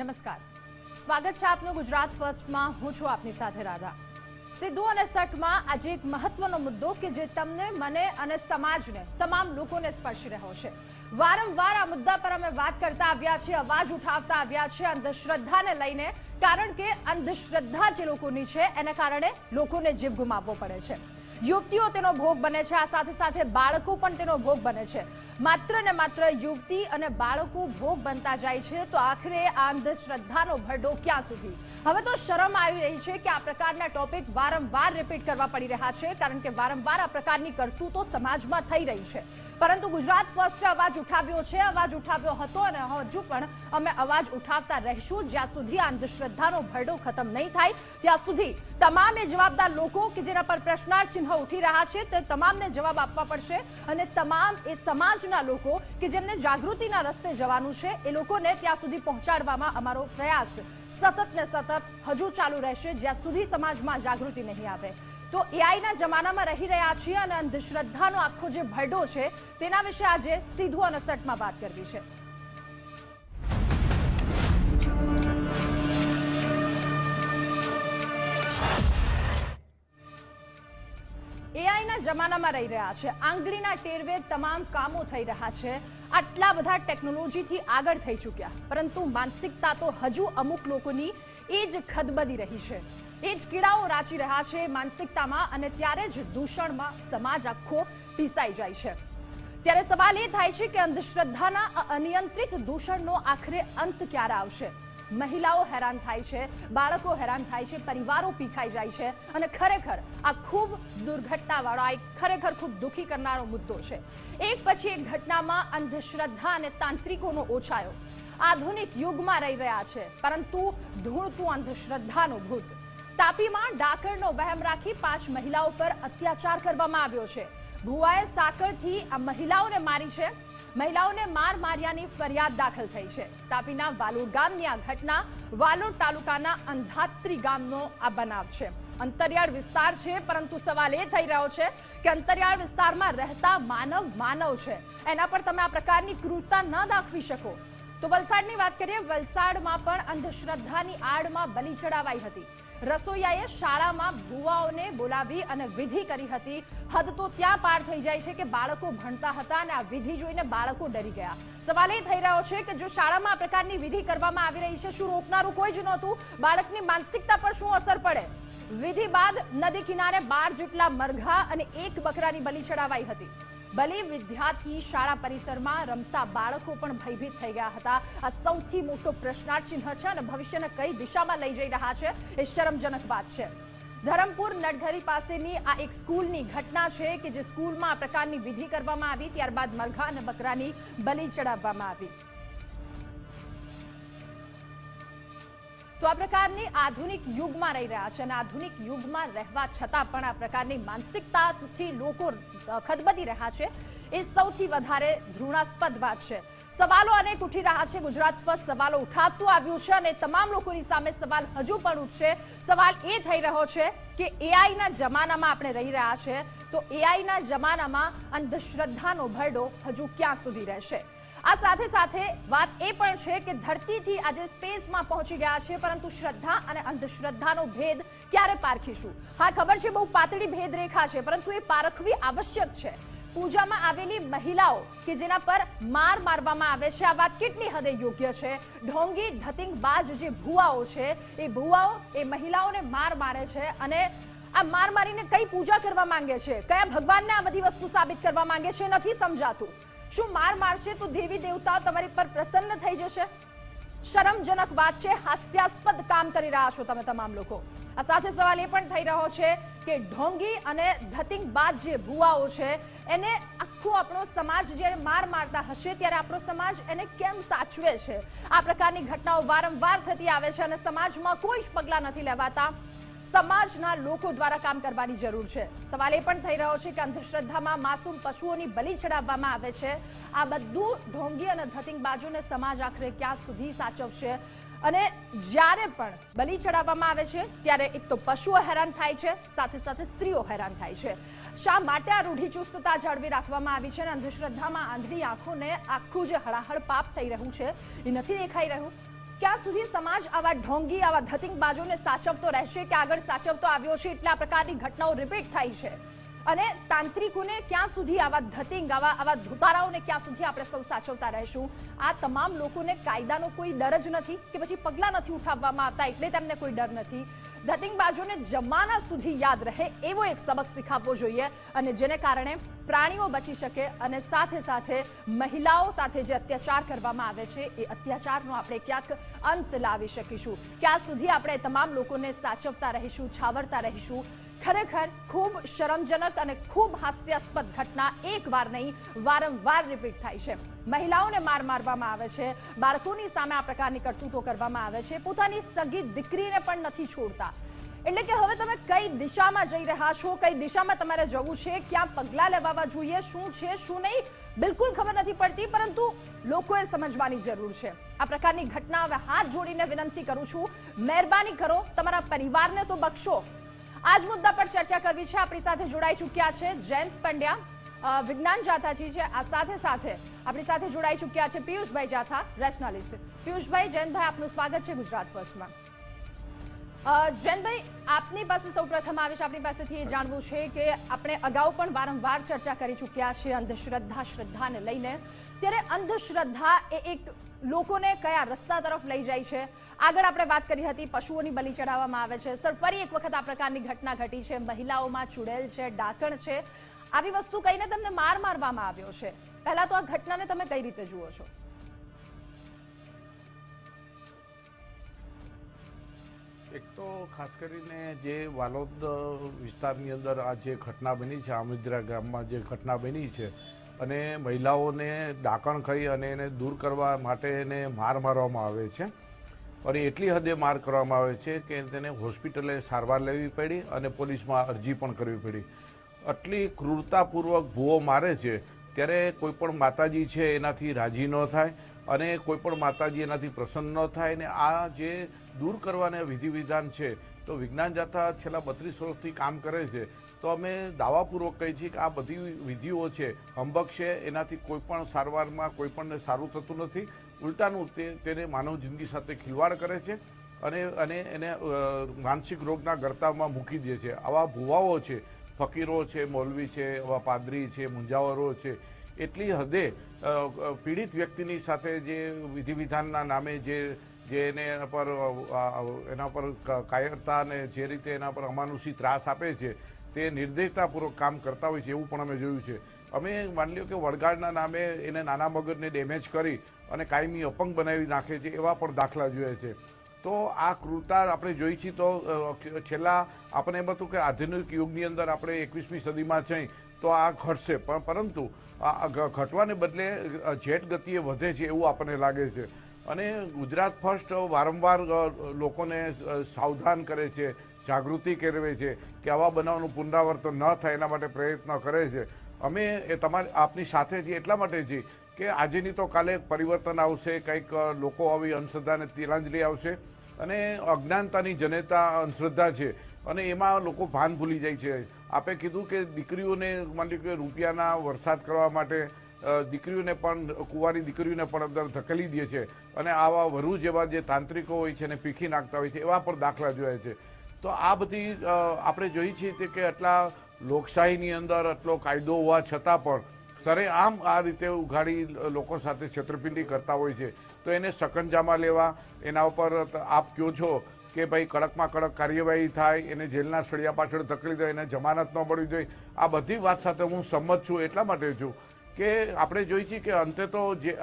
નમસ્કાર. સ્વાગત છે આપનું ગુજરાત ફર્સ્ટમાં. હું છું આપની સાથે રાધા. સિદ્ધુ અને સટમાં આજે એક મહત્વનો મુદ્દો કે જે તમને, મને અને સમાજને, તમામ લોકોને સ્પર્શી રહ્યો છે. વારંવાર આ મુદ્દા પર અમે વાત કરતા આવ્યા છીએ, અવાજ ઉઠાવતા આવ્યા છીએ અંધશ્રદ્ધાને લઈને, કારણ કે અંધશ્રદ્ધા જે લોકોની છે, એના કારણે લોકોને જીવ ગુમાવવો પડે છે. યુવતીઓ તેનો ભોગ બને છે, આ સાથે સાથે બાળકો પણ તેનો ભોગ બને છે. માત્ર ને માત્ર યુવતી અને બાળકો ભોગ બનતા જાય છે, તો આખરે આ અંધશ્રદ્ધાનો ભરડો ક્યાં સુધી. હવે તો શરમ આવી રહી છે કે આ પ્રકારના ટોપિક વારંવાર રિપીટ કરવા પડી રહ્યા છે, કારણ કે વારંવાર આ પ્રકારની કરતૂતો સમાજમાં થઈ રહી છે. પરંતુ ગુજરાત ફર્સ્ટ અવાજ ઉઠાવ્યો છે, અવાજ ઉઠાવ્યો હતો અને હજુ પણ અમે અવાજ ઉઠાવતા રહીશું, જ્યાં સુધી અંધશ્રદ્ધાનો ભરડો ખતમ નહીં થાય, ત્યાં સુધી તમામે જવાબદાર લોકો કે જેના પર પ્રશ્નાર્થ ચિહ્ન ઉઠી રહ્યા છે, તે તમામને જવાબ આપવા પડશે અને તમામ એ સમાજના લોકો કે જેમને જાગૃતિના રસ્તે જવાનું છે, એ લોકોને ત્યાં સુધી પહોંચાડવામાં અમારો પ્રયાસ સતત ને સતત હજુ ચાલુ રહેશે, જ્યાં સુધી સમાજમાં જાગૃતિ નહીં આવે. તો એઆઈના જમાનામાં રહી રહ્યા છીએ અને અંધશ્રદ્ધાનો આખો જે ભરડો છે, તેના વિશે આજે સીધું અને સટમાં વાત કરવી છે. જમાનામાં રહી રહ્યા છે. આંગળીના ટેરવે તમામ કામો થઈ રહ્યા છે. આટલા બધા ટેકનોલોજીથી આગળ થઈ ચૂક્યા. પરંતુ માનસિકતા તો હજુ અમુક લોકોની એ જ ખદબદી રહી છે. એ જ કીડાઓ રાચી રહ્યા છે માનસિકતામાં અને ત્યારે જ દૂષણમાં સમાજ આખો પીસાઈ જાય છે. ત્યારે સવાલ એ થાય છે કે અંધશ્રદ્ધાના અનિયંત્રિત દૂષણનો આખરે અંત ક્યારે આવશે? મહિલાઓ હેરાન થાય છે, બાળકો હેરાન થાય છે, પરિવારો પીખાઈ જાય છે અને ખરેખર આ ખૂબ દુર્ઘટનાવાળો, આ એક ખરેખર ખૂબ દુઃખી કરનારો મુદ્દો છે. એક પછી એક ઘટનામાં અંધશ્રદ્ધા અને તાંત્રિકોનો ઓછાયો. આધુનિક યુગમાં રહી રહ્યા છે, પરંતુ ધૂળતું અંધશ્રદ્ધાનો ભૂત. તાપીમાં ડાકરનો વહેમ રાખી પાંચ મહિલાઓ પર અત્યાચાર કરવામાં આવ્યો છે. ભુવાએ સાકરથી આ મહિલાઓને મારી છે. મહિલાઓને માર માર્યાની ફરિયાદ દાખલ થઈ છે. તાપીના વાલોડ ગામની આ ઘટના વાલોડ તાલુકાના અંધાત્રી ગામનો આ બનાવ છે. અંતરિયાળ વિસ્તાર છે, પરંતુ સવાલ એ થઈ રહ્યો છે કે અંતરિયાળ વિસ્તારમાં રહેતા માનવ માનવ છે. એના પર તમે આ પ્રકારની ક્રૂરતા ન દાખવી શકો. તો વલસાડની વાત કરીએ, વલસાડમાં પણ અંધશ્રદ્ધાની આડમાં બલી ચડાવાઈ હતી. રસોઈયાએ શાળામાં ભુવાઓને બોલાવી અને વિધિ કરી હતી. હદ તો ત્યાં પાર થઈ જાય છે કે બાળકો ભણતા હતા અને આ વિધિ જોઈને બાળકો ડરી ગયા. સવાલ એ થઈ રહ્યો છે કે જો શાળામાં આ પ્રકારની વિધિ કરવામાં આવી રહી છે, શું રોકનારું કોઈ જ નહોતું? બાળકની માનસિકતા પર શું અસર પડે? વિધિ બાદ નદી કિનારે બાર જેટલા મરઘા અને એક બકરાની બલી ચડાવાઈ હતી. બલી વિદ્યાર્થી શાળા પરિસરમાં રમતા બાળકો પણ ભયભીત થઈ ગયા હતા. આ સૌથી મોટો પ્રશ્નાર્થ ચિહ્ન છે અને ભવિષ્યને કઈ દિશામાં લઈ જઈ રહ્યા છે એ શરમજનક વાત છે. ધરમપુર નડઘરી પાસેની આ એક સ્કૂલની ઘટના છે કે જે સ્કૂલમાં આ પ્રકારની વિધિ કરવામાં આવી, ત્યારબાદ મરઘા અને બકરાની બલી ચડાવવામાં આવી. તો આ પ્રકારની આધુનિક યુગમાં રહી રહ્યા છે અને આધુનિક યુગમાં રહેવા છતાં પણ આ પ્રકારની માનસિકતાથી લોકો ખદબદી રહ્યા છે. એ સૌથી વધારે ધૃણાસ્પદ વાત છે. સવાલો અનેક ઉઠી રહ્યા છે. ગુજરાત પર સવાલો ઉઠાવતું આવ્યું છે અને તમામ લોકોની સામે સવાલ હજુ પણ ઉઠશે. સવાલ એ થઈ રહ્યો છે કે એઆઈના જમાનામાં આપણે રહી રહ્યા છે. તો એઆઈના જમાનામાં અંધશ્રદ્ધાનો ભરડો હજુ ક્યાં સુધી રહેશે? આ સાથે સાથે વાત એ પણ છે કે ધરતીથી આજે સ્પેસમાં પહોંચી ગયા છે, પરંતુ શ્રદ્ધા અને અંધશ્રદ્ધાનો ભેદ ક્યારે પારખીશું? હા, ખબર છે, બહુ પાતળી ભેદ રેખા છે, પરંતુ એ પારખવી આવશ્યક છે. પૂજામાં આવેલી મહિલાઓ કે જેના પર માર મારવામાં આવે છે, આ વાત કેટલી હદે યોગ્ય છે? ઢોંગી ધતિંગબાજ જે ભુવાઓ છે, એ ભુવાઓ, એ મહિલાઓને માર મારે છે અને આ માર મારીને કઈ પૂજા કરવા માંગે છે? કયા ભગવાનને આ બધી વસ્તુ સાબિત કરવા માંગે છે? નથી સમજાતું. શું માર મારશે તો દેવી દેવતાઓ તમારી પર પ્રસન્ન થઈ જશે? શરમજનક વાત છે, હાસ્યાસ્પદ કામ કરી રહ્યા છો તમે તમામ લોકો. આ સાથે સવાલ એ પણ થઈ રહ્યો છે કે ઢોંગી અને ધતિંગબાજ જે ભુવાઓ છે, એને આખો આપણો સમાજ જ્યારે માર મારતા હશે ત્યારે આપણો સમાજ એને કેમ સાચવે છે? આ પ્રકારની ઘટનાઓ વારંવાર થતી આવે છે અને સમાજમાં કોઈ જ પગલાં નથી લેવાતા. સમાજના લોકો દ્વારા કામ કરવાની જરૂર છે. સવાલ એ પણ થઈ રહ્યો છે કે અંધશ્રદ્ધામાં માસૂમ પશુઓની બલિ ચડાવવામાં આવે છે. આ બધું ઢોંગી અને ધતિંગબાજોને સમાજ આખરે ક્યાં સુધી સાચવશે? અને જ્યારે પણ બલિ ચડાવવામાં આવે છે, ત્યારે એક તો પશુઓ હેરાન થાય છે, સાથે સાથે સ્ત્રીઓ હેરાન થાય છે. શા માટે આ રૂઢિચુસ્તતા જાળવી રાખવામાં આવી છે અને અંધશ્રદ્ધામાં આંધળી આંખોને આખું જે હળાહળ પાપ થઈ રહ્યું છે? એ નથી દેખાઈ રહ્યું. ક્યાં સુધી સમાજ આવા ઢોંગી, આવા ધતિંગબાજોને સાચવતો રહેશે, કે આગળ સાચવતો આવ્યો છે, એટલે આ પ્રકારની ઘટનાઓ રિપીટ થાય છે? અને તાંત્રિકોને ક્યાં સુધી આવા ધતિંગ, આવા આવા ધુતારાઓને ક્યાં સુધી આપણે સૌ સાચવતા રહેશું? આ તમામ લોકોને કાયદાનો કોઈ ડર જ નથી, કે પછી પગલાં નથી ઉઠાવવામાં આવતા, એટલે તેમને કોઈ ડર નથી. ધતિંગબાજોને જમાના સુધી યાદ રહે એવો એક સબક શીખવવો જોઈએ અને જેને કારણે પ્રાણીઓ બચી શકે અને સાથે સાથે મહિલાઓ સાથે જે અત્યાચાર કરવામાં આવે છે એ અત્યાચારનો આપણે ક્યાંક અંત લાવી શકીશું. ક્યાં સુધી આપણે તમામ લોકોને સાચવતા રહીશું, છાવરતા રહીશું ખરેખર ખૂબ શરમજનક અને ખૂબ હાસ્યાસ્પદ ઘટના એક વાર નહીં, વારંવાર રિપીટ થાય છે. મહિલાઓને માર મારવામાં આવે છે, બાળકોની સામે આ પ્રકારની કરતૂતો કરવામાં આવે છે, પોતાની સગી દીકરીને પણ નથી છોડતા. એટલે કે હવે તમે કઈ દિશામાં જઈ રહ્યા છો, કઈ દિશામાં તમારે જવું છે, ક્યાં પગલાં લેવાવા જોઈએ, શું છે, શું નહીં, બિલકુલ ખબર નથી પડતી, પરંતુ લોકોએ સમજવાની જરૂર છે. આ પ્રકારની ઘટના હવે હાથ જોડીને વિનંતી કરું છું. મહેરબાની કરો, તમારા પરિવારને તો બક્ષો. આજ મુદ્દા પર ચર્ચા કરવી છે. આપણી સાથે જોડાઈ ચૂક્યા છે જયંત પંડ્યા વિજ્ઞાન જાથાજી છે આ સાથે સાથે આપણી સાથે જોડાઈ ચૂક્યા છે પિયુષભાઈ જાથા રેશનાલિસ્ટ પિયુષભાઈ, જયંતભાઈ, આપનું સ્વાગત છે ગુજરાત ફર્સ્ટમાં. જયંતભાઈ, આપની પાસે સૌપ્રથમ આવે છે આપણી પાસેથી એ જાણવું છે કે આપણે અગાઉ પણ વારંવાર ચર્ચા કરી ચૂક્યા છે અંધશ્રદ્ધા, શ્રદ્ધાને લઈને. ત્યારે અંધશ્રદ્ધા એ એક લોકોને કયા રસ્તા તરફ લઈ જાય છે? આગળ આપણે વાત કરી હતી, પશુઓની બલિ ચડાવવામાં આવે છે. સર, ફરી એક વખત આ પ્રકારની ઘટના ઘટી છે. મહિલાઓમાં ચુડેલ છે, ડાકણ છે. આવી વસ્તુ કહીને તમને માર મારવામાં આવ્યો છે? પહેલા તો આ ઘટનાને તમે કઈ રીતે જુઓ છો? એક તો ખાસ કરીને જે વાલોદ વિસ્તારની અંદર આ જે ઘટના બની છે, આમોદરા ગામમાં જે ઘટના બની છે અને મહિલાઓને ડાકણ ખાઈ અને એને દૂર કરવા માટે એને માર મારવામાં આવે છે. અને એટલી હદે માર કરવામાં આવે છે કે તેને હોસ્પિટલે સારવાર લેવી પડી અને પોલીસમાં અરજી પણ કરવી પડી. આટલી ક્રૂરતાપૂર્વક ભૂવો મારે છે, ત્યારે કોઈ પણ માતાજી છે એનાથી રાજી ન થાય અને કોઈ પણ માતાજી એનાથી પ્રસન્ન ન થાય. ને આ જે દૂર કરવાના વિધિ વિધાન છે, તો વિજ્ઞાન જાથા છેલ્લા બત્રીસ વર્ષથી કામ કરે છે. તો અમે દાવાપૂર્વક કહીએ છીએ કે આ બધી વિધિઓ છે, હંબક છે, એનાથી કોઈપણ સારવારમાં કોઈપણને સારું થતું નથી. ઉલટાનું તે, તેને માનવ જિંદગી સાથે ખિલવાડ કરે છે અને અને એને માનસિક રોગના ગરતામાં મૂકી દે છે. આવા ભુવાઓ છે, ફકીરો છે, મૌલવી છે, આવા પાદરી છે, મુંજાવરો છે, એટલી હદે પીડિત વ્યક્તિની સાથે જે વિધિ વિધાનના નામે જે જે એને એના પર એના પર કાયરતા અને જે રીતે એના પર અમાનુષી ત્રાસ આપે છે તે નિર્દેશતાપૂર્વક કામ કરતા હોય છે, એવું પણ અમે જોયું છે. અમે માની લ્યો કે વળગાડના નામે એને નાના મગજને ડેમેજ કરી અને કાયમી અપંગ બનાવી નાખે છે, એવા પણ દાખલા જોયા છે. તો આ ક્રૂરતા આપણે જોઈ છીએ તો છેલ્લા આપણે એમ હતું કે આધુનિક યુગની અંદર આપણે એકવીસમી સદીમાં છે, તો આ ઘટશે. પણ પરંતુ આ ઘટવાને બદલે જેટ ગતિએ વધે છે એવું આપણને લાગે છે. અને ગુજરાત ફર્સ્ટ વારંવાર લોકોને સાવધાન કરે છે. જાગૃતિ કેળવે છે કે આવા બનાવનું પુનરાવર્તન ન થાય એના માટે પ્રયત્ન કરે છે. અમે એ તમારી, આપની સાથે છીએ એટલા માટે છીએ કે આજેની તો કાલે પરિવર્તન આવશે, કંઈક લોકો આવી અંધશ્રદ્ધાને તિલાંજલિ આવશે અને અજ્ઞાનતાની જનેતા અંધશ્રદ્ધા છે અને એમાં લોકો ભાન ભૂલી જાય છે. આપે કીધું કે દીકરીઓને માની કે રૂપિયાના વરસાદ કરવા માટે દીકરીઓને પણ, કુંવારી દીકરીઓને પણ અંદર ધકેલી દે છે અને આવા વરુ જેવા જે તાંત્રિકો હોય છે એને પીખી નાખતા હોય છે, એવા પણ દાખલા જોયા છે. તો આ બધી આપણે જોઈ છીએ કે આટલા લોકશાહીની અંદર આટલો કાયદો હોવા છતાં પણ સરેઆમ આ રીતે ઉઘાડી લોકો સાથે છેતરપિંડી કરતા હોય છે. તો એને સકંજામાં લેવા, એના ઉપર આપ કહો છો કે ભાઈ કડકમાં કડક કાર્યવાહી થાય, એને જેલના સળિયા પાછળ ધકડી દે, એને જમાનત ન મળવી જોઈએ. આ બધી વાત સાથે હું સંમત છું એટલા માટે છું કે આપણે જોઈ છીએ કે અંતે તો જે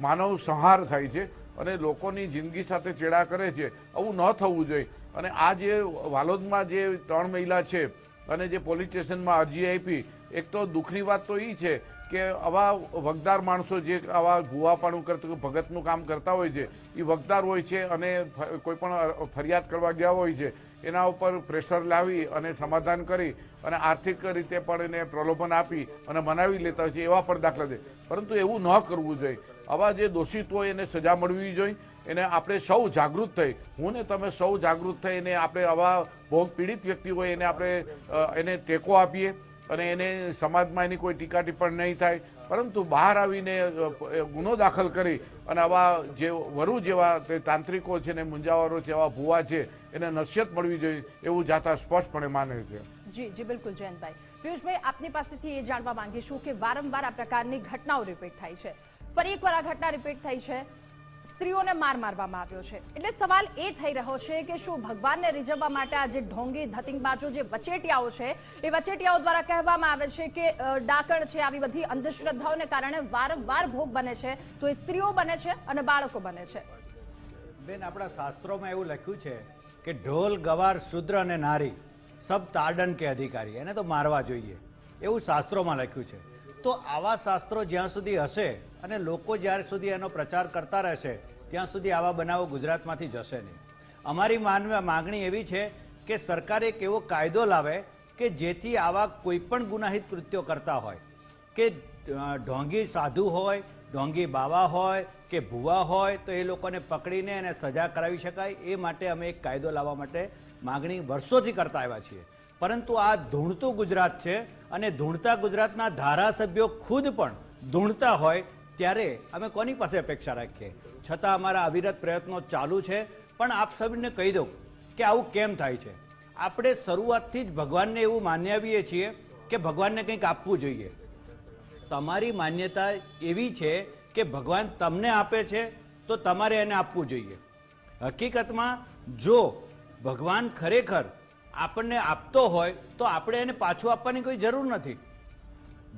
માનવ સંહાર થાય છે અને લોકોની જિંદગી સાથે ચેડા કરે છે. આવું ન થવું જોઈએ. અને આ જે વાલોદમાં જે ત્રણ મહિલા છે અને જે પોલીસ સ્ટેશનમાં અરજી આપી, એક તો દુઃખની વાત તો એ છે કે આવા વગદાર માણસો જે આવા ભૂવાપણું કરતું, ભગતનું કામ કરતા હોય છે એ વગદાર હોય છે અને કોઈ પણ ફરિયાદ કરવા ગયા હોય છે. એના ઉપર પ્રેશર લાવી અને સમાધાન કરી અને આર્થિક રીતે પણ એને પ્રલોભન આપી અને મનાવી લેતા હોય છે એવા પણ દાખલા છે પરંતુ એવું ન કરવું જોઈએ. આવા જે દોષિત હોય એને સજા મળવી જોઈએ. એને આપણે સૌ જાગૃત થઈ. હું ને તમે સૌ જાગૃત થઈને આપણે આવા ભોગ પીડિત વ્યક્તિ હોય એને આપણે એને ટેકો આપીએ અને એને સમાજમાં એની કોઈ ટીકા ટિપ્પણ નહીં થાય. પરંતુ બહાર આવીને ગુનો દાખલ કરી અને આવા જે વરુ જેવા તે તાંત્રિકો છે ને મુંજાવરો છે એવા ભુવા છે, એને નસીહત મળવી જોઈએ એવું જાતા સ્પષ્ટપણે માને છે. જી જી, બિલકુલ, જયંતભાઈ. પિયુષભાઈ, આપની પાસેથી એ જાણવા માંગીશું કે વારંવાર આ પ્રકારની ઘટનાઓ રિપીટ થાય છે. ફરી એકવાર આ ઘટના રિપીટ થઈ છે. સ્ત્રીઓને માર મારવામાં આવ્યો છે. એટલે સવાલ એ થઈ રહ્યો છે કે શું ભગવાનને રીઝવવા માટે આ જે ઢોંગી, ધતિંગબાજો જે વચેટિયાઓ છે, એ વચેટિયાઓ દ્વારા કહેવામાં આવે છે કે ડાકણ છે, આવી બધી અંધશ્રદ્ધાઓને કારણે વારંવાર ભોગ બને છે. તો એ સ્ત્રીઓ બને છે અને બાળકો બને છે. બેન, આપણા શાસ્ત્રોમાં એવું લખ્યું છે કે ઢોલ, ગવાર, શુદ્ર અને નારી સબ તાડન કે અધિકારી. એને તો મારવા જોઈએ. એવું શાસ્ત્રોમાં લખ્યું છે. તો આવા શાસ્ત્રો જ્યાં સુધી હશે અને લોકો જ્યાર સુધી એનો પ્રચાર કરતા રહેશે, ત્યાં સુધી આવા બનાવો ગુજરાતમાંથી જશે નહીં. અમારી માનવા માગણી એવી છે કે સરકાર એક એવો કાયદો લાવે કે જેથી આવા કોઈપણ ગુનાહિત કૃત્યો કરતા હોય. કે ઢોંગી સાધુ હોય, ઢોંગી બાવા હોય કે ભુવા હોય તો એ લોકોને પકડીને એને સજા કરાવી શકાય, એ માટે અમે એક કાયદો લાવવા માટે માગણી વર્ષોથી કરતા આવ્યા છીએ. પરંતુ આ ધૂણતું ગુજરાત છે અને ધૂણતા ગુજરાતના ધારાસભ્યો ખુદ પણ ધૂણતા હોય ત્યારે અમે કોની પાસે અપેક્ષા રાખીએ? છતાં અમારા અવિરત પ્રયત્નો ચાલુ છે, પણ આપ સૌને કહી દઉં કે આવું કેમ થાય છે? આપણે શરૂઆતથી જ ભગવાનને એવું માન્યાવીએ છીએ કે ભગવાનને કંઈક આપવું જોઈએ. તમારી માન્યતા એવી છે કે ભગવાન તમને આપે છે, તો તમારે એને આપવું જોઈએ. હકીકતમાં, જો ભગવાન ખરેખર આપણને આપતો હોય, તો આપણે એને પાછું આપવાની કોઈ જરૂર નથી.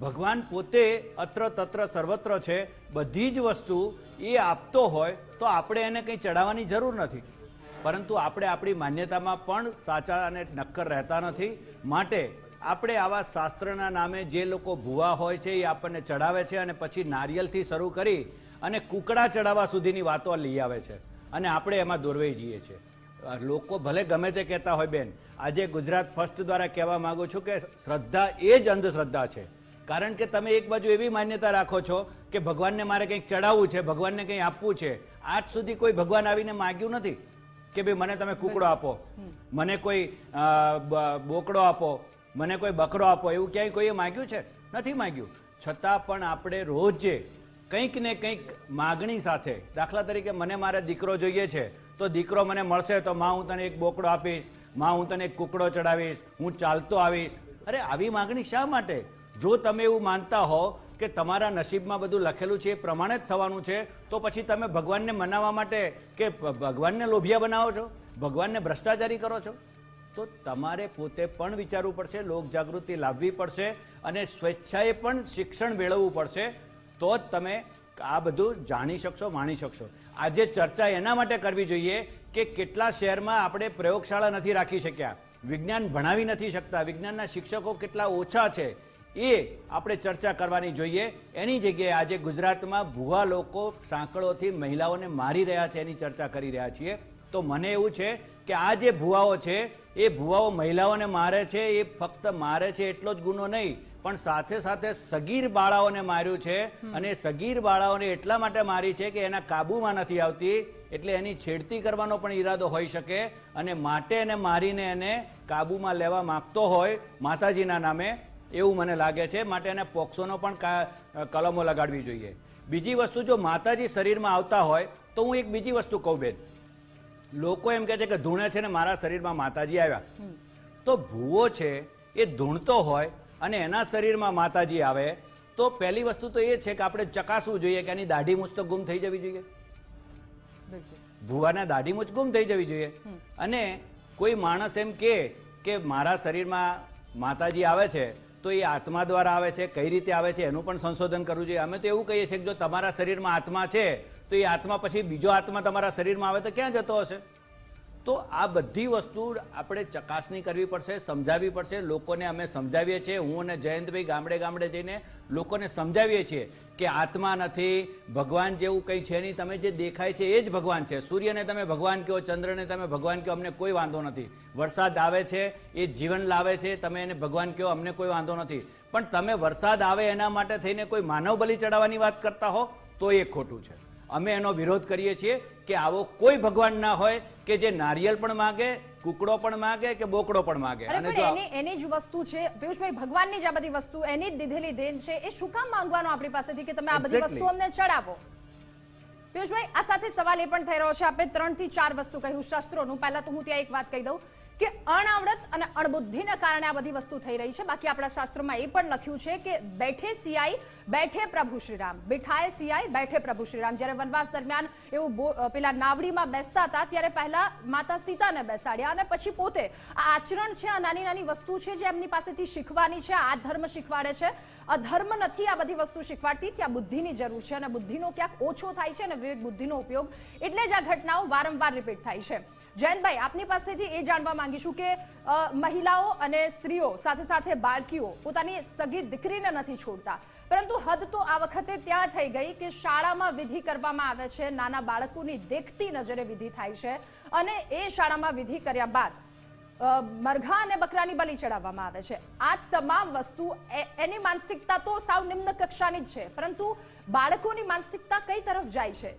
ભગવાન પોતે અત્ર તત્ર સર્વત્ર છે, બધી જ વસ્તુ એ આપતો હોય તો આપણે એને કંઈ ચડાવવાની જરૂર નથી. પરંતુ આપણે આપણી માન્યતામાં પણ સાચા અને નક્કર રહેતા નથી. માટે આપણે આવા શાસ્ત્રના નામે જે લોકો ભૂવા હોય છે એ આપણને ચડાવે છે અને પછી નારિયેલથી શરૂ કરી અને કુકડા ચડાવવા સુધીની વાતો લઈ આવે છે. અને આપણે એમાં દોરવાઈ જઈએ છીએ. લોકો ભલે ગમે તે કહેતા હોય બેન, આજે ગુજરાત ફર્સ્ટ દ્વારા કહેવા માગું છું કે શ્રદ્ધા એ જ અંધશ્રદ્ધા છે. કારણ કે તમે એક બાજુ એવી માન્યતા રાખો છો કે ભગવાનને મારે કંઈક ચડાવવું છે ભગવાનને કંઈ આપવું છે. આજ સુધી કોઈ ભગવાન આવીને માગ્યું નથી કે ભાઈ મને તમે કુકડો આપો મને કોઈ બોકડો આપો મને કોઈ બકરો આપો એવું ક્યાંય કોઈએ માગ્યું છે? નથી માગ્યું. છતાં પણ આપણે રોજે કંઈક ને કંઈક માગણી સાથે દાખલા તરીકે મને મારે દીકરો જોઈએ છે તો દીકરો મને મળશે તો માં હું તને એક બોકડો આપીશમાં હું તને એક કુકડો ચડાવીશ હું ચાલતો આવીશ. અરે આવી માગણી શા માટે? જો તમે એવું માનતા હો કે તમારા નસીબમાં બધું લખેલું છે, એ પ્રમાણે જ થવાનું છે, તો પછી તમે ભગવાનને મનાવવા માટે કે ભગવાનને લોભિયા બનાવો છો? ભગવાનને ભ્રષ્ટાચારી કરો છો? તો તમારે પોતે પણ વિચારવું પડશે લોક જાગૃતિ લાવવી પડશે અને સ્વેચ્છાએ પણ શિક્ષણ મેળવવું પડશે, તો જ તમે આ બધું જાણી શકશો, માણી શકશો. આજે ચર્ચા એના માટે કરવી જોઈએ કે કેટલા શહેરમાં આપણે પ્રયોગશાળા નથી રાખી શક્યા? વિજ્ઞાન ભણાવી નથી શકતા. વિજ્ઞાનના શિક્ષકો કેટલા ઓછા છે? એ આપણે ચર્ચા કરવાની જોઈએ. એની જગ્યાએ આજે ગુજરાતમાં ભૂવા લોકો સાંકળોથી મહિલાઓને મારી રહ્યા છે એની ચર્ચા કરી રહ્યા છીએ. તો મને એવું છે કે આ જે ભુવાઓ છે એ ભુવાઓ મહિલાઓને મારે છે એ ફક્ત મારે છે એટલો જ ગુનો નહીં પણ સાથે સાથે સગીર બાળાઓને માર્યું છે. અને સગીર બાળાઓને એટલા માટે મારી છે કે એના કાબૂમાં નથી આવતી એટલે એની છેડતી કરવાનો પણ ઈરાદો હોઈ શકે અને માટે એને મારીને એને કાબુમાં લેવા માગતો હોય માતાજીના નામે. એવું મને લાગે છે માટે એને પોક્સોનો પણ કલમો લગાડવી જોઈએ. બીજી વસ્તુ જો માતાજી શરીરમાં આવતા હોય તો હું એક બીજી વસ્તુ કહું બેન. લોકો એમ કહે છે કે ધૂણે છે ને મારા શરીરમાં માતાજી આવ્યા. તો ભૂવો છે એ ધૂણતો હોય અને એના શરીરમાં માતાજી આવે તો પહેલી વસ્તુ તો એ છે કે આપણે ચકાસવું જોઈએ કે એની દાઢી મૂછ તો ગુમ થઈ જવી જોઈએ. ભૂવાના દાઢી મૂછ ગુમ થઈ જવી જોઈએ. અને કોઈ માણસ એમ કે મારા શરીરમાં માતાજી આવે છે તો એ આત્મા દ્વારા આવે છે, કઈ રીતે આવે છે એનું પણ સંશોધન કરવું જોઈએ. અમે તો એવું કહીએ છીએ કે જો તમારા શરીરમાં આત્મા છે, તો એ આત્મા પછી બીજો આત્મા તમારા શરીરમાં આવે તો ક્યાં જતો હશે? તો આ બધી વસ્તુ આપણે ચકાસણી કરવી પડશે, સમજાવવી પડશે. લોકોને અમે સમજાવીએ છીએ. હું અને જયંતભાઈ ગામડે ગામડે જઈને લોકોને સમજાવીએ છીએ કે આત્મા નથી, ભગવાન જેવું કંઈ છે નહીં. તમે જે દેખાય છે એ જ ભગવાન છે. સૂર્યને તમે ભગવાન કહો, ચંદ્રને તમે ભગવાન કહો, અમને કોઈ વાંધો નથી. વરસાદ આવે છે, એ જીવન લાવે છે, તમે એને ભગવાન કહો, અમને કોઈ વાંધો નથી. પણ તમે વરસાદ આવે એના માટે થઈને કોઈ માનવ બલિ ચડાવવાની વાત કરતા હો, તો એ ખોટું છે. અમે એનો વિરોધ કરીએ છીએ કે આવો કોઈ ભગવાન ના હોય કે જે નારિયેલ પણ માગે કુકડો પણ માગે કે બોકડો પણ માગે. અને જો એની એની જ વસ્તુ છે પિયુષભાઈ ભગવાનની જ આ બધી વસ્તુ એની જ દીધેલી દેન છે એ શું કામ માંગવાનો આપણી પાસેથી કે તમે આ બધી. વસ્તુ અમને ચડાવો? પિયુષભાઈ આ સાથે સવાલ એ પણ થઈ રહ્યો છે આપણે ત્રણથી ચાર વસ્તુ કહ્યું શસ્ત્રોનું. પહેલા તો હું ત્યાં એક વાત કહી દઉં કે અણઆવડત અને અણબુદ્ધિના કારણે આ બધી વસ્તુ થઈ રહી છે. બાકી આપણા શાસ્ત્રોમાં એ પણ લખ્યું છે કે બેઠે સિયાઈ બેઠે પ્રભુ શ્રીરામ. બેઠાએ સિયાઈ બેઠે પ્રભુ શ્રીરામ. જ્યારે વનવાસ દરમિયાન એવું પેલા નાવડીમાં બેસતા હતા, ત્યારે પહેલા માતા સીતાને બેસાડ્યા અને પછી પોતે આ આચરણ છે, આ નાની નાની વસ્તુ છે જે એમની પાસેથી શીખવાની છે, આ ધર્મ શીખવાડે છે. અધર્મ નથી, આ બધી વસ્તુ શીખવાડતી, ત્યાં બુદ્ધિની જરૂર છે અને બુદ્ધિનો ક્યાંક ઓછો થાય છે અને વિવેક બુદ્ધિનો ઉપયોગ. એટલે જ આ ઘટનાઓ વારંવાર રિપીટ થાય છે. જયંતભાઈ, આપની પાસેથી એ જાણવા માંગીશું કે મહિલાઓ અને સ્ત્રીઓ સાથે સાથે બાળકીઓ પોતાની સગી, દીકરીને નથી છોડતા. પરંતુ હદ તો આ વખતે ત્યાં થઈ ગઈ કે શાળામાં વિધિ કરવામાં આવે છે. નાના બાળકોની દેખતી નજરે વિધિ થાય છે અને એ શાળામાં વિધિ કર્યા બાદ મરઘા અને બકરાની બલી ચડાવવામાં આવે છે. આ તમામ વસ્તુ એની માનસિકતા તો સાવ નિમ્ન કક્ષાની જ છે, પરંતુ બાળકોની માનસિકતા કઈ તરફ જાય છે?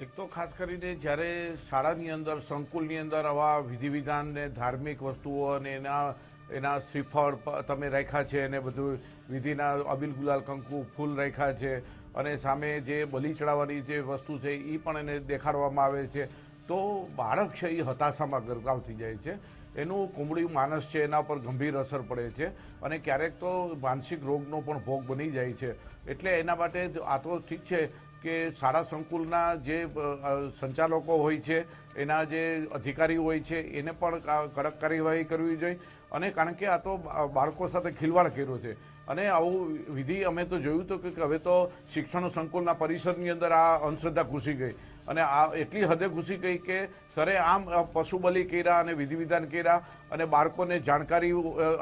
એક તો ખાસ કરીને જ્યારે શાળાની અંદર, સંકુલની અંદર આવા વિધિ વિધાન ને ધાર્મિક વસ્તુઓ અને એના એના શ્રીફળ તમે રાખ્યા છે અને બધું વિધિના અબિલ ગુલાલ, કંકુ, ફૂલ રાખ્યા છે અને સામે જે બલી ચડાવવાની જે વસ્તુ છે એ પણ એને દેખાડવામાં આવે છે. તો બાળક છે એ હતાશામાં ગરકાવ થઈ જાય છે. એનું કુમળી માનસ છે એના પર ગંભીર અસર પડે છે અને ક્યારેક તો માનસિક રોગનો પણ ભોગ બની જાય છે. એટલે એના માટે આ તો ઠીક છે. કે શાળા સંકુલના જે સંચાલકો હોય છે, એના જે અધિકારી હોય છે, એને પણ કડક કાર્યવાહી કરવી જોઈએ. અને કારણ કે આ તો બાળકો સાથે ખિલવાડ કર્યો છે. અને આવું વિધિ અમે તો જોયું તો કે હવે તો શિક્ષણ સંકુલના પરિષદની અંદર આ અંધશ્રદ્ધા ઘૂસી ગઈ. અને આ એટલી હદે ઘૂસી ગઈ કે, સરે આમ પશુ બલિ કર્યા અને વિધિ વિધાન કર્યા અને બાળકોને જાણકારી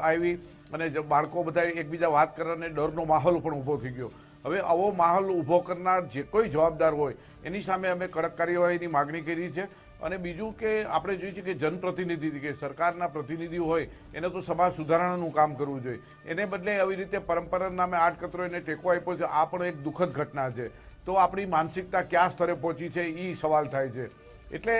આવી અને બાળકો બધા એકબીજા વાત કરવાને ડરનો માહોલ પણ ઊભો થઈ ગયો. હવે આવો માહોલ ઊભો કરનાર જે કોઈ જવાબદાર હોય, એની સામે અમે કડક કાર્યવાહીની માગણી કરી છે. અને બીજું કે આપણે જોઈએ છીએ કે જનપ્રતિનિધિ કે સરકારના પ્રતિનિધિ હોય, એને તો સમાજ સુધારણાનું કામ કરવું જોઈએ. એને બદલે આવી રીતે પરંપરા નામે આટકતરો એને ટેકો આપ્યો છે, આ પણ એક દુઃખદ ઘટના છે. તો આપણી માનસિકતા કયા સ્તરે પહોંચી છે એ સવાલ થાય છે. એટલે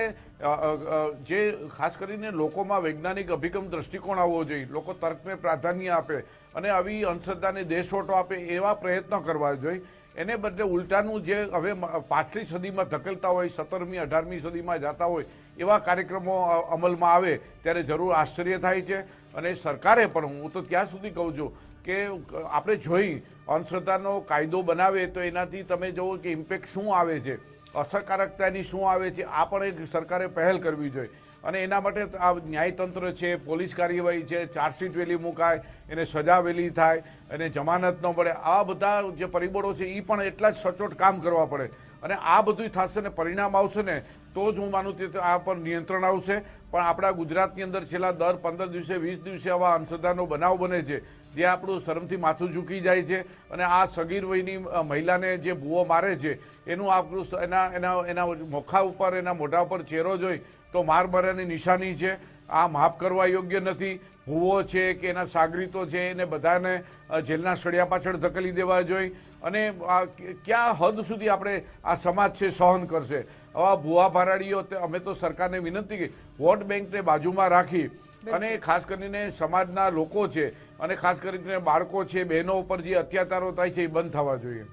જે ખાસ કરીને લોકોમાં વૈજ્ઞાનિક અભિગમ દ્રષ્ટિકોણ આવવો જોઈએ, લોકો તર્કને પ્રાધાન્ય આપે અને આવી અંધશ્રદ્ધાને દેશવટો આપે એવા પ્રયત્નો કરવા જોઈએ. એને બદલે ઉલટાનું જે હવે પાછલી સદીમાં ધકેલતા હોય, સત્તરમી, અઢારમી સદીમાં જતા હોય, એવા કાર્યક્રમો અમલમાં આવે ત્યારે જરૂર આશ્ચર્ય થાય છે. અને સરકારે પણ, હું તો ત્યાં સુધી કહું છું કે આપણે જોઈ અંધશ્રદ્ધાનો કાયદો બનાવે તો એનાથી તમે જુઓ કે ઇમ્પેક્ટ શું આવે છે. અસરકારકતાની શું આવે છે, આ પણ એક સરકારે પહેલ કરવી જોઈએ. અને એના માટે આ ન્યાયતંત્ર છે, પોલીસ કાર્યવાહી છે, ચાર્જશીટ વહેલી મુકાય, એને સજા વહેલી થાય, અને જમાનત ન પડે આ બધા જે પરિબળો છે એ પણ એટલા જ સચોટ કામ કરવા પડે. અને આ બધું થશે ને, પરિણામ આવશે ને, તો જ હું માનું કે આ પર નિયંત્રણ આવશે. પણ આપણા ગુજરાતની અંદર છેલ્લા દર પંદર દિવસે, વીસ દિવસે આવા અંધશ્રદ્ધાનો બનાવ બને છે. જે આપણું શરમથી માથું ઝૂકી જાય છે અને આ સગીર વયની મહિલાને જે ભૂવો મારે છે એનું આપણું એના એના એના મોખા ઉપર એના મોઢા ઉપર ચહેરો જોઈ તો માર મર્યાની નિશાની છે. આ માફ કરવા યોગ્ય નથી. ભૂવો છે કે એના સાગરીતો છે એને બધાને જેલના સળિયા પાછળ ધકેલી દેવા જોઈએ અને આ ક્યાં હદ સુધી આપણે આ સમાજ છે સહન કરશે? આવા ભૂવા ભરાડીઓ અમે તો સરકારને વિનંતી કરી વોટ બેંકને બાજુમાં રાખી. અને ખાસ કરીને સમાજના લોકો છે અને ખાસ કરીને બાળકો છે બહેનો ઉપર જે અત્યાચારો થાય છે એ બંધ થવા જોઈએ.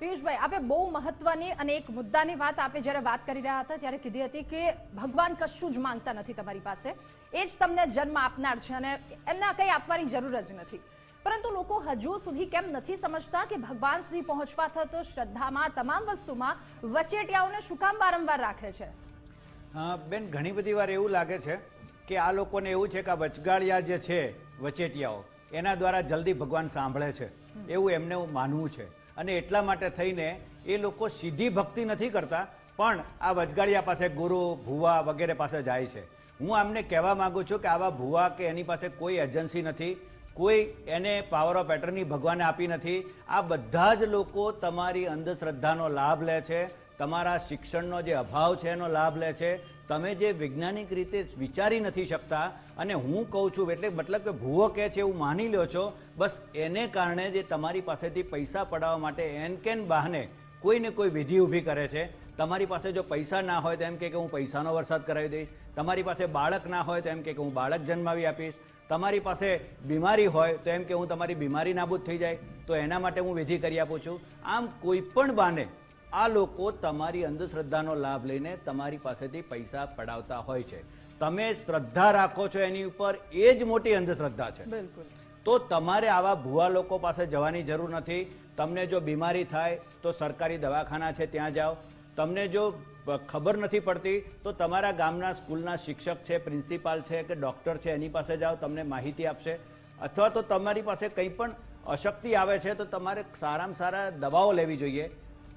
પિયુષભાઈ આપે બહુ મહત્વની અને એક મુદ્દાની વાત આપે જ્યારે વાત કરી રહ્યા હતા ત્યારે કીધી હતી કે ભગવાન કશું જ માંગતા નથી તમારી પાસે. એ જ તમને જન્મ આપનાર છે અને એમને કંઈ આપવાની જરૂર જ નથી. પરંતુ લોકો હજુ સુધી કેમ નથી સમજતા કે ભગવાન સુધી પહોંચવા થતો શ્રદ્ધામાં તમામ વસ્તુમાં વચેટિયાઓને શું કામ વારંવાર રાખે છે? હા, બેન ઘણી બધી વાર એવું લાગે છે કે આ લોકોને એવું છે કે આ વચગાળિયા જે છે વચેટિયાઓ. એના દ્વારા જલ્દી ભગવાન સાંભળે છે. એવું એમને માનવું છે. અને એટલા માટે થઈને એ લોકો સીધી ભક્તિ નથી કરતા, પણ આ વચગાળિયા પાસે ગુરુ, ભુવા વગેરે પાસે જાય છે. હું આમને કહેવા માગું છું કે આવા ભુવા કે એની પાસે કોઈ એજન્સી નથી, કોઈ એને પાવર ઓફ એટર્ની ભગવાને આપી નથી. આ બધા જ લોકો તમારી અંધશ્રદ્ધાનો લાભ લે છે, તમારા શિક્ષણનો જે અભાવ છે એનો લાભ લે છે તમે જે વૈજ્ઞાનિક રીતે વિચારી નથી શકતા, અને હું કહું છું, એટલે મતલબ કે ભૂવો કહે છે એવું માની લ્યો છો, બસ એને કારણે જે તમારી પાસેથી પૈસા પડાવવા માટે એન કેન બહાને કોઈ ને કોઈ વિધિ ઊભી કરે છે. તમારી પાસે જો પૈસા ના હોય તો એમ કે હું પૈસાનો વરસાદ કરાવી દઈશ. તમારી પાસે બાળક ના હોય તો એમ કે હું બાળક જન્માવી આપીશ. તમારી પાસે બીમારી હોય તો એમ કે હું તમારી બીમારી નાબૂદ થઈ જાય. તો એના માટે હું વિધિ કરી આપું છું. આમ કોઈ પણ બાને આ લોકો તમારી અંધશ્રદ્ધાનો લાભ લઈને તમારી પાસેથી પૈસા પડાવતા હોય છે. તમે શ્રદ્ધા રાખો છો એની ઉપર એ જ મોટી અંધશ્રદ્ધા છે. બિલકુલ. તો તમારે આવા ભૂવા લોકો પાસે જવાની જરૂર નથી. તમને જો બીમારી થાય તો સરકારી દવાખાના છે ત્યાં જાઓ. તમને જો ખબર નથી પડતી તો તમારા ગામના સ્કૂલના શિક્ષક છે પ્રિન્સિપાલ છે કે ડૉક્ટર છે એની પાસે જાઓ તમને માહિતી આપશે. અથવા તો તમારી પાસે કંઈ પણ અશક્તિ આવે છે તો તમારે સારામાં સારા દવાઓ લેવી જોઈએ.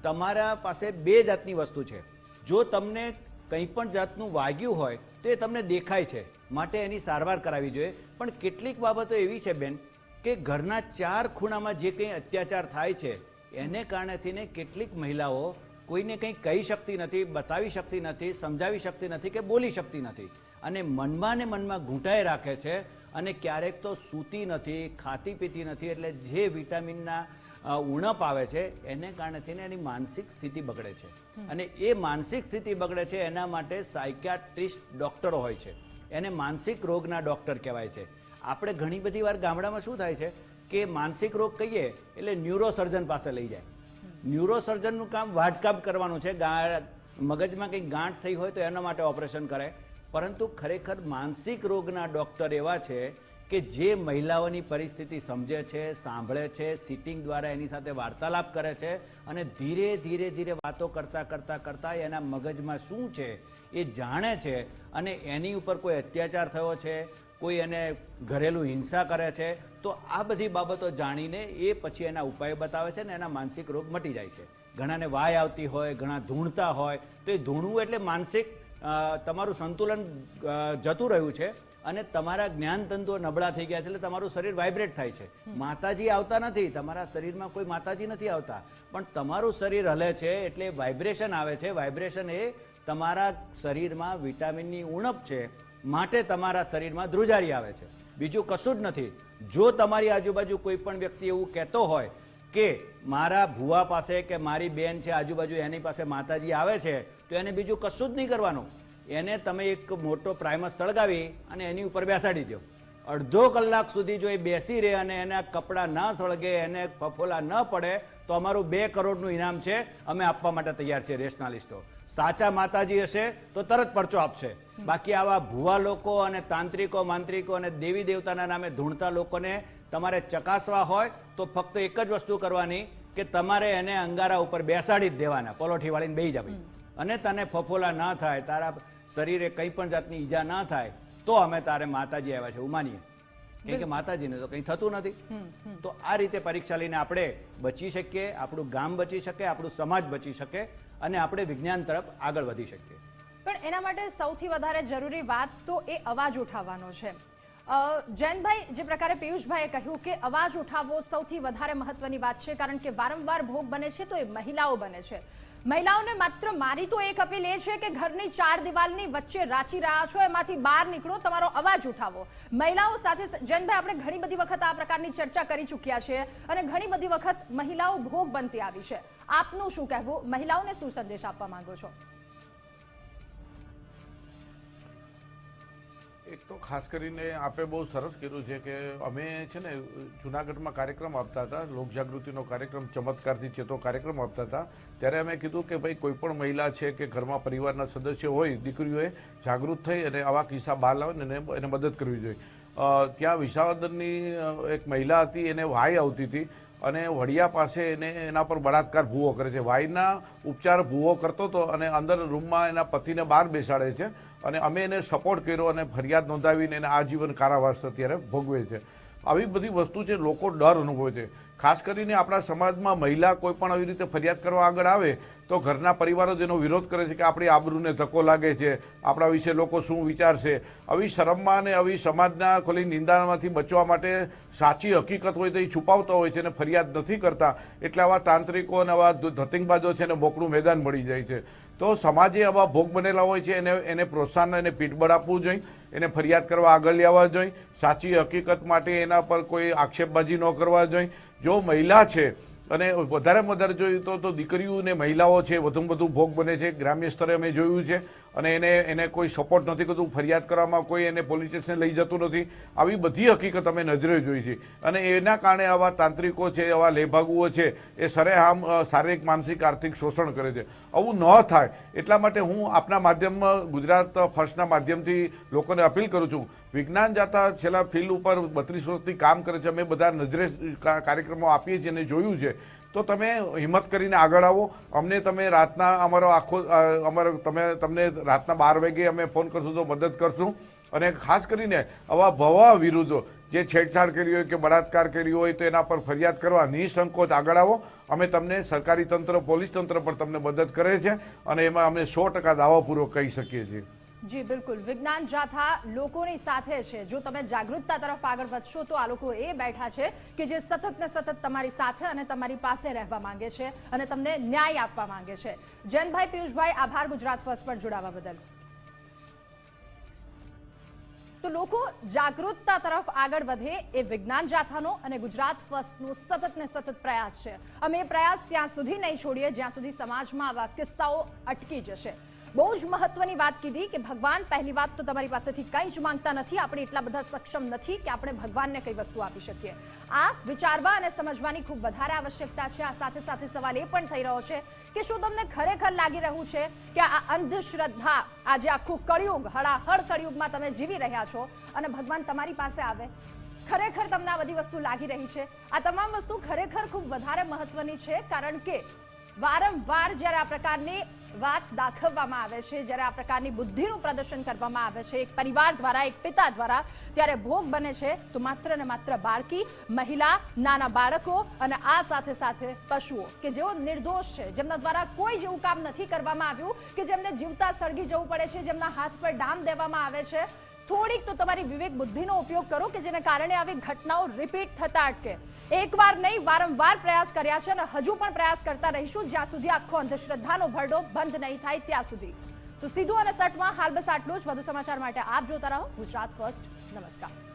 તમારા પાસે બે જાતની વસ્તુ છે. જો તમને કંઈ પણ જાતનું વાગ્યું હોય, તો એ તમને દેખાય છે. માટે એની સારવાર કરાવવી જોઈએ. પણ કેટલીક બાબતો એવી છે બેન, કે ઘરના ચાર ખૂણામાં જે કંઈ અત્યાચાર થાય છે, એને કારણે થઈને કેટલીક મહિલાઓ કોઈને કંઈ કહી શકતી નથી, બતાવી શકતી નથી, સમજાવી શકતી નથી કે બોલી શકતી નથી. અને મનમાં ને મનમાં ઘૂંટાઈ રાખે છે અને ક્યારેક તો સૂતી નથી, ખાતી પીતી નથી, એટલે જે વિટામિનના ઉણપ આવે છે એને કારણે થઈને એની માનસિક સ્થિતિ બગડે છે. અને એ માનસિક સ્થિતિ બગડે છે એના માટે સાયકિયાટ્રિસ્ટ ડૉક્ટરો હોય છે. એને માનસિક રોગના ડૉક્ટર કહેવાય છે. આપણે ઘણી બધી વાર ગામડામાં શું થાય છે કે માનસિક રોગ કહીએ એટલે ન્યુરોસર્જન પાસે લઈ જાય. ન્યુરોસર્જનનું કામ વાટકામ કરવાનું છે. મગજમાં કંઈક ગાંઠ થઈ હોય તો એના માટે ઓપરેશન કરે. પરંતુ ખરેખર માનસિક રોગના ડૉક્ટર એવા છે કે જે મહિલાઓની પરિસ્થિતિ સમજે છે, સાંભળે છે સિટિંગ દ્વારા એની સાથે વાર્તાલાપ કરે છે અને ધીરે ધીરે ધીરે વાતો કરતાં કરતાં કરતાં એના મગજમાં શું છે એ જાણે છે અને એની ઉપર કોઈ અત્યાચાર થયો છે, કોઈ એને ઘરેલું હિંસા કરે છે, તો આ બધી બાબતો જાણીને એ પછી એના ઉપાય બતાવે છે ને એના માનસિક રોગ મટી જાય છે. ઘણાને વાય આવતી હોય, ઘણા ધૂણતા હોય, તો એ ધૂણવું એટલે માનસિક તમારું સંતુલન જતું રહ્યું છે. અને તમારા જ્ઞાન તંતુઓ નબળા થઈ ગયા છે એટલે તમારું શરીર વાઇબ્રેટ થાય છે. માતાજી આવતા નથી. તમારા શરીરમાં કોઈ માતાજી નથી આવતા. પણ તમારું શરીર હલે છે એટલે વાઇબ્રેશન આવે છે. વાઇબ્રેશન એ તમારા શરીરમાં વિટામિનની ઉણપ છે માટે તમારા શરીરમાં ધ્રુજારી આવે છે. બીજું કશું જ નથી. જો તમારી આજુબાજુ કોઈ પણ વ્યક્તિ એવું કહેતો હોય કે મારા ભુવા પાસે કે મારી બેન છે આજુબાજુ એની પાસે માતાજી આવે છે, તો એને બીજું કશું જ નહીં કરવાનું. એને તમે એક મોટો પ્રાઇમસ સળગાવી અને એની ઉપર બેસાડી દો અડધો કલાક સુધી જો એ બેસી રહે અને એના કપડાં ન સળગે એને ફફોલા ન પડે તો અમારું બે કરોડનું ઇનામ છે અમે આપવા માટે તૈયાર છે રેશનાલિસ્ટો. સાચા માતાજી હશે તો તરત પરચો આપશે. બાકી આવા ભુવા લોકો અને તાંત્રિકો માંત્રિકો અને દેવી દેવતાના નામે ધૂણતા લોકોને તમારે ચકાસવા હોય તો ફક્ત એક જ વસ્તુ કરવાની કે તમારે એને અંગારા ઉપર બેસાડી જ દેવાના. પલોઠી વાળીને બેસી જવી. અને તને ફફોલા ના થાય તારા શરીરે કંઈ પણ જાતની ઈજા ના થાય તો અમે તારે માતાજી આવ્યા છે એવું માનીએ. કેમ કે માતાજીને તો કંઈ થતું નથી. તો આ રીતે પરીક્ષા લઈને આપણે બચી શકીએ આપણું ગામ બચી શકે આપણું સમાજ બચી શકે અને આપણે વિજ્ઞાન તરફ આગળ વધી શકીએ. પણ એના માટે સૌથી વધારે જરૂરી વાત તો એ અવાજ ઉઠાવવાનો છે. જૈનભાઈ જે પ્રકારે પિયુષભાઈએ કહ્યું કે અવાજ ઉઠાવવો સૌથી વધારે મહત્વની વાત છે કારણ કે વારંવાર ભોગ બને છે તો એ મહિલાઓ બને છે. મહિલાઓને માત્ર મારી તો એક અપીલ એ છે કે ઘરની ચાર દિવાલની વચ્ચે રાચી રહ્યા છો, એમાંથી બહાર નીકળો, તમારો અવાજ ઉઠાવો. મહિલાઓ સાથે જૈનભાઈ, આપણે ઘણી બધી વખત આ પ્રકારની ચર્ચા કરી ચૂક્યા છે અને ઘણી બધી વખત મહિલાઓ ભોગ બનતી આવી છે. આપનું શું કહેવું? મહિલાઓને શું સંદેશ આપવા માંગો છો? એક તો ખાસ કરીને આપે બહુ સરસ કીધું છે કે અમે છે ને જુનાગઢમાં કાર્યક્રમ આપતા હતા, લોકજાગૃતિનો કાર્યક્રમ, ચમત્કારથી ચેતો કાર્યક્રમ આપતા હતા. ત્યારે અમે કીધું કે ભાઈ કોઈ પણ મહિલા છે કે ઘરમાં પરિવારના સદસ્ય હોય, દીકરીઓએ જાગૃત થઈ અને આવા કિસ્સા બહાર લાવે ને એને મદદ કરવી જોઈએ. ત્યાં વિસાવદરની એક મહિલા હતી, એને વાય આવતી હતી અને વડિયા પાસે એને એના પર બળાત્કાર ભૂવો કરે છે. વાયના ઉપચાર ભૂવો કરતો હતો અને અંદર રૂમમાં એના પતિને બહાર બેસાડે છે. અને અમે એને સપોર્ટ કર્યો અને ફરિયાદ નોંધાવીને એને આજીવન કારાવાસ અત્યારે ભોગવે છે. આવી બધી વસ્તુ છે, લોકો ડર અનુભવે છે. ખાસ કરીને આપણા સમાજમાં મહિલા કોઈ પણ આવી રીતે ફરિયાદ કરવા આગળ આવે તો ઘરના પરિવારો તેનો વિરોધ કરે છે કે આપણી આબરૂને ધક્કો લાગે છે, આપણા વિશે લોકો શું વિચારશે. આવી શરમમાં અને આવી સમાજના ખોલી નિંદામાંથી બચવા માટે સાચી હકીકત હોય તો એ છુપાવતા હોય છે અને ફરિયાદ નથી કરતા. એટલે આવા તાંત્રિકો અને આવા ધતિંગબાજો છે એને મોકળું મેદાન મળી જાય છે. તો સમાજે આવા ભોગ બનેલા હોય છે, એને એને પ્રોત્સાહન અને પીઠબળ આપવું જોઈએ, એને ફરિયાદ કરવા આગળ લેવા જોઈએ. સાચી હકીકત માટે એના પર કોઈ આક્ષેપબાજી ન કરવા જોઈએ. જો મહિલા છે અને વધારેમાં વધારે તો તો દીકરીઓ અને મહિલાઓ છે, વધુમાં વધુ ભોગ બને છે. ગ્રામ્ય સ્તરે અમે જોયું છે. અને એને એને કોઈ સપોર્ટ નથી કરતું, ફરિયાદ કરવામાં કોઈ એને પોલીસ સ્ટેશન લઈ જતું નથી. આવી બધી હકીકત અમે નજરે જોઈ છે. અને એના કારણે આવા તાંત્રિકો છે, આવા લેભાગુઓ છે, એ સરેઆમ શારીરિક, માનસિક, આર્થિક શોષણ કરે છે. આવું ન થાય. એટલા માટે હું આપના માધ્યમમાં ગુજરાત ફર્સ્ટના માધ્યમથી લોકોને અપીલ કરું છું. વિજ્ઞાન જાતા છેલ્લા ફિલ્ડ ઉપર બત્રીસ વર્ષથી કામ કરે છે. અમે બધા નજરે કાર્યક્રમો આપીએ છીએ અને જોયું છે. તો તમે હિંમત કરીને આગળ આવો. અમને તમે રાતના અમારો આખો અમારો, તમે, તમને રાતના બાર વાગે અમે ફોન કરશું તો મદદ કરશું. અને ખાસ કરીને આવા ભવા વિરુદ્ધો, જે છેડછાડ કરી હોય કે બળાત્કાર કર્યો હોય તો એના પર ફરિયાદ કરવા નિસંકોચ આગળ આવો. અમે તમને સરકારી તંત્ર, પોલીસ તંત્ર પણ તમને મદદ કરે છે અને એમાં અમે સો ટકા દાવાપૂર્વક કહી શકીએ છીએ. જી, બિલકુલ. વિજ્ઞાન જાથા લોકોની સાથે છે. જો તમે જાગૃતતા તરફ આગળ વધશો, તો આ લોકો એ બેઠા છે કે જે સતત ને સતત તમારી સાથે અને તમારી પાસે રહેવા માંગે છે અને તમને ન્યાય આપવા માંગે છે. જયંતભાઈ, પિયુષભાઈ, આભાર. ગુજરાત ફર્સ્ટ પર જોડાવા બદલ. તો લોકો જાગૃતતા તરફ આગળ વધે એ વિજ્ઞાન જાથાનો અને ગુજરાત ફર્સ્ટનો સતત ને સતત પ્રયાસ છે. અમે એ પ્રયાસ ત્યાં સુધી નહીં છોડીએ. જ્યાં સુધી સમાજમાં આવા કિસ્સાઓ અટકી જશે. બહુ જ મહત્વની વાત કીધી કે ભગવાન, પહેલી વાત તો તમારી પાસેથી કંઈ જ માંગતા નથી, આપણે એટલા બધા સક્ષમ નથી કે આપણે ભગવાનને કઈ વસ્તુ આપી શકીએ. આ વિચારવા અને સમજવાની ખૂબ વધારે આવશ્યકતા છે. આ સાથે સાથે સવાલ એ પણ થઈ રહ્યો છે કે શું તમને ખરેખર લાગી રહ્યું છે કે આ અંધશ્રદ્ધા આજે આખું કળિયુગ, હળાહળ કળિયુગમાં તમે જીવી રહ્યા છો અને ભગવાન તમારી પાસે આવે? ખરેખર તમને આ બધી વસ્તુ લાગી રહી છે? આ તમામ વસ્તુ ખરેખર ખૂબ વધારે મહત્વની છે કારણ કે વારંવાર જ્યારે આ પ્રકારની વાત દાખવવામાં આવે છે, જ્યારે આ પ્રકારની બુદ્ધિનું પ્રદર્શન કરવામાં આવે છે, એક પરિવાર દ્વારા, એક પિતા દ્વારા, ત્યારે ભોગ બને છે તો માત્ર ને માત્ર બાળકી, મહિલા, નાના બાળકો અને આ સાથે સાથે પશુઓ, કે જેઓ નિર્દોષ છે, જેમના દ્વારા કોઈ જેવું કામ નથી કરવામાં આવ્યું, કે જેમને જીવતા સળગી જવું પડે છે, જેમના હાથ પર ડામ દેવામાં આવે છે થોડીક તો તમારી વિવેક બુદ્ધિનો ઉપયોગ કરો કે જેને કારણે આવી ઘટનાઓ રિપીટ થતા અટકે. એકવાર નહીં, વારંવાર પ્રયાસ કર્યા છે અને હજુ પણ પ્રયાસ કરતા રહીશું. જ્યાં સુધી આખો અંધશ્રદ્ધાનો ભરડો બંધ નહીં થાય, ત્યાં સુધી. તો સીધું અને સટમાં, હાલ બસ આટલું જ. વધુ સમાચાર માટે આપ જોતા રહો. ગુજરાત ફર્સ્ટ. નમસ્કાર.